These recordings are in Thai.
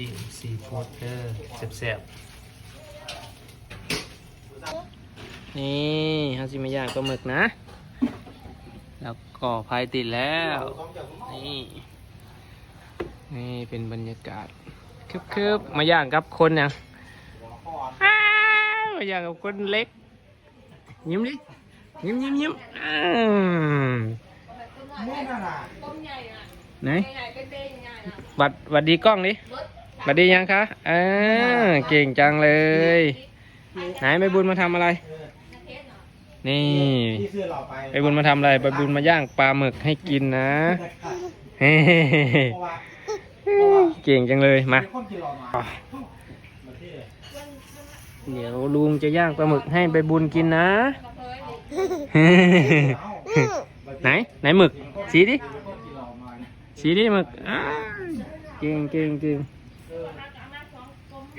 จิ้มซีฟู้ดเด้อแซ่บๆนี่ฮาซิมาย่างปลาหมึกนะ แล้วก่อไฟติดแล้ว นี่ นี่เป็นบรรยากาศคึบๆ มาย่างกับคนยังอ้าวมาย่างกับคนเล็ก ยิ้มดิ ยิ้มยิ้มยิ้มอ้าวไหนบัดบัดดีกล้องดิ บัดดียังคะอ่าเก่งจังเลย ไหนไปบุญมาทำอะไร นี่ที่ซื้อเราไปไปบุญมาทำอะไรไปบุญมาย่างปลาหมึกให้กินนะเฮ้เพราะว่าเก่งจังเลยมามีคนกินเรามามาที่เดี๋ยวลุงจะย่างปลาหมึกให้ไปบุญกินนะ ไหน ไหนหมึก สีดิ คนกินเรามาเนี่ยสีดิหมึกอ้าวเก่งเก่งเก่ง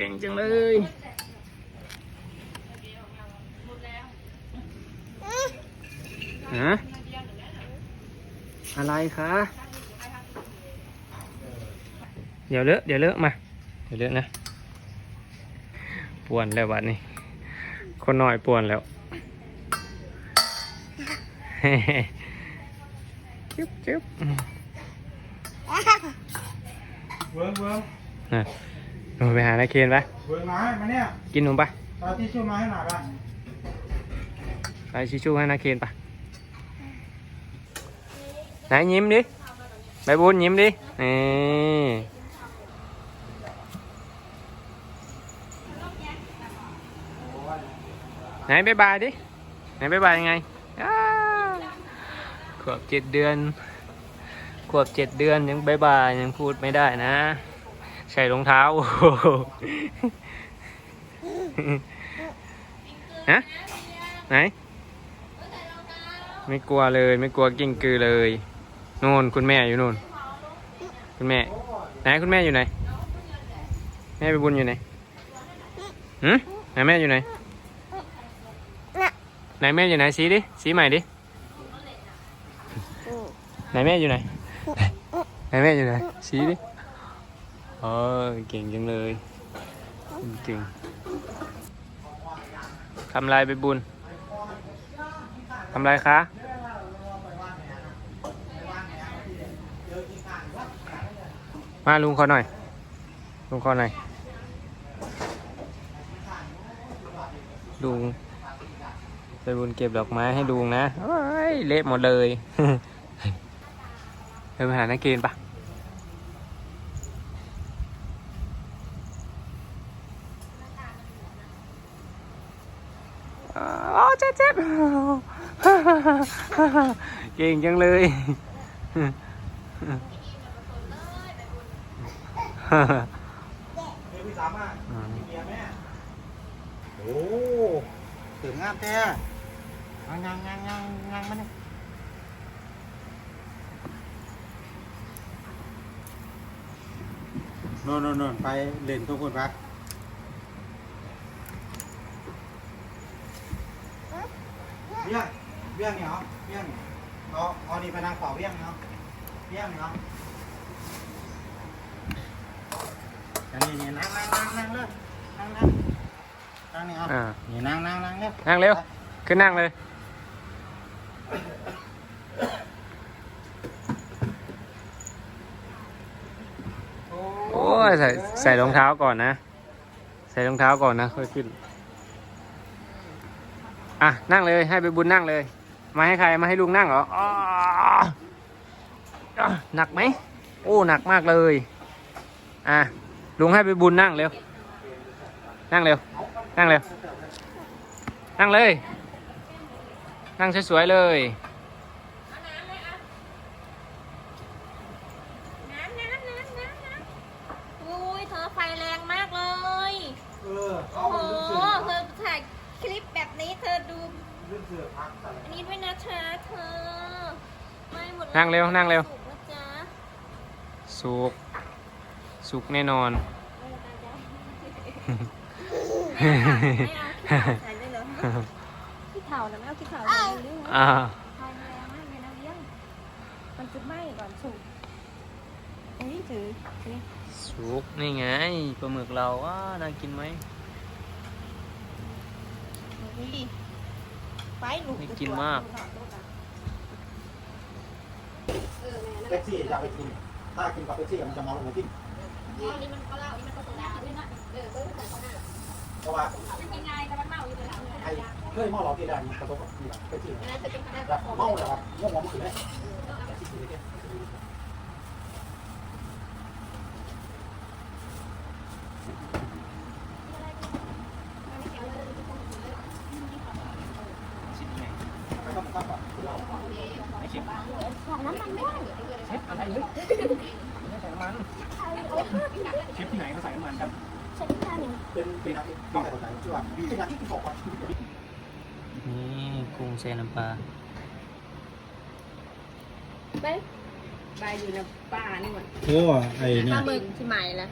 เก่งจังเลยฮะอะไรคะเดี๋ยวเลอะเดี๋ยวเลอะมา เดี๋ยวเลอะนะป่วนแล้ววันนี้ คนน้อยป่วนแล้วจึ๊บจึ๊บเวิร์กเวิร์กนะหนู ไปหานาเคนปะเวิร์กมาให้มาเนี่ยกินหนูปะตอนที่ช่วยมาให้หน่อยป่ะไปชิชูให้นาเคนปะไหนยิ้มดิใบบุญยิ้มดินี่ไหนบายบายดิไหนบายบายยังไงอ้าวขวบเจ็ดเดือน ขวบเจ็ดเดือนยังบายบายยังพูดไม่ได้นะ ใส่รองเท้าฮะไหน ไม่กลัวเลย ไม่กลัวกิ้งกือเลยนู่นคุณแม่อยู่นู่น คุณแม่ ไหนคุณแม่อยู่ไหน แม่ไปบุญอยู่ไหนหืมไหนแม่อยู่ไหน ไหนแม่อยู่ไหนสีดิสีใหม่ดิไหนแม่อยู่ไหนไหนแม่อยู่ไหนสีดิ เออเก่งจังเลยเก่งทำลายไปบุญทำลายคะมาลุงขอหน่อย ลุงขอหน่อย ลุงไปบุญเก็บดอกไม้ให้ลุงนะโอ้ยเละหมดเลยเดินไปหานักเกณฑ์ปะ อ๋อเจ็บเจ็บเก่งจังเลยเฮ้ยพี่สามอะมีเมียแม่โอ้ถึงงามแท้งางงางงางงางงางมาเนี่ยน่นน่นน่นไปเล่นทุกคนปะ เบี้ยงเบี้ยงเนี่ยเหรอเบี้ยงเอาเอานี่ไปนั่งเป่าเบี้ยงเนาะเบี้ยงเนาะอันนี้นี่นั่งนั่งนั่งนั่งเลยนั่งนั่งนั่งนี่เอาอ่า นี่นั่งนั่งนั่งเร็วนั่งเร็ว ขึ้นนั่งเลย โอ้ยใส่ใส่รองเท้าก่อนนะ ใส่รองเท้าก่อนนะค่อยขึ้น อะนั่งเลยให้ไปบุญนั่งเลย มาให้ใครมาให้ลุงนั่งเหรออหนักไหมโอ้หนักมากเลย อะลุงให้ไปบุญนั่งเร็ว นั่งเร็ว นั่งเร็ว นั่งเลย นั่งสวยๆเลยอุ้ยเธอไฟแรงมากเลย เออโอ้โหเรื่องเสือเธอถ่าย คลิปแบบนี้เธอดูเรื่องเสือพักอะไรอันนี้ด้วยนะเธอเธอไม่หมดแล้นั่งเร็วนั่งเร็ว สุกนะจ๊ะสุก สุกแน่นอนไม่เอาขี้เถ่าใส่เลยเหรอขี้เถ่านะไม่เอาขี้เถ่าใส่เลยหรืออ่าไฟแรงมากเลยนะเลี้ยงมันจะไหม้ก่อนสุกอันนี้ถือนี่สุกนี่ไงปลาหมึกเราว่าน่ากินไหม นี่ไปลูกไม่กินมาก เป๊ปซี่อยากไปกิน ถ้ากินกับเป๊ปซี่มันจะมองลงมากินอันนี้มันก็เล่าอันนี้มันก็โซดาอันนี้มันเออเออแต่ก็น่าเพราะว่ามันกินง่ายแต่มันเมาอยู่เลยล่ะไอ้เคยเมาเราที่ได้มันกระทบกับนี่เป๊ปซี่อันนั้นจะเป็นคณะแบบเมาเลยครับง่วงมันคือไหม ชิ้นไง ไม่ต้องตั้งก่อ นเราไม่ชิมของน้ำมันไม่ได้เชฟอะไรเลยไม่ใส่น้ำมันเชฟที่ไหนเขาใส่น้ำมันครับใช่ไหมหนึ่งเป็นเป็นนักต้องแต่คนไหนชื่อว่าเป็นนักที่กินของก่อนนี่กุ้งเซน้ำปลาไปไปอยู่ในป่านี่หมดโอ้ไอ้ปเนี่ลายหมึกที่ใหม่ละ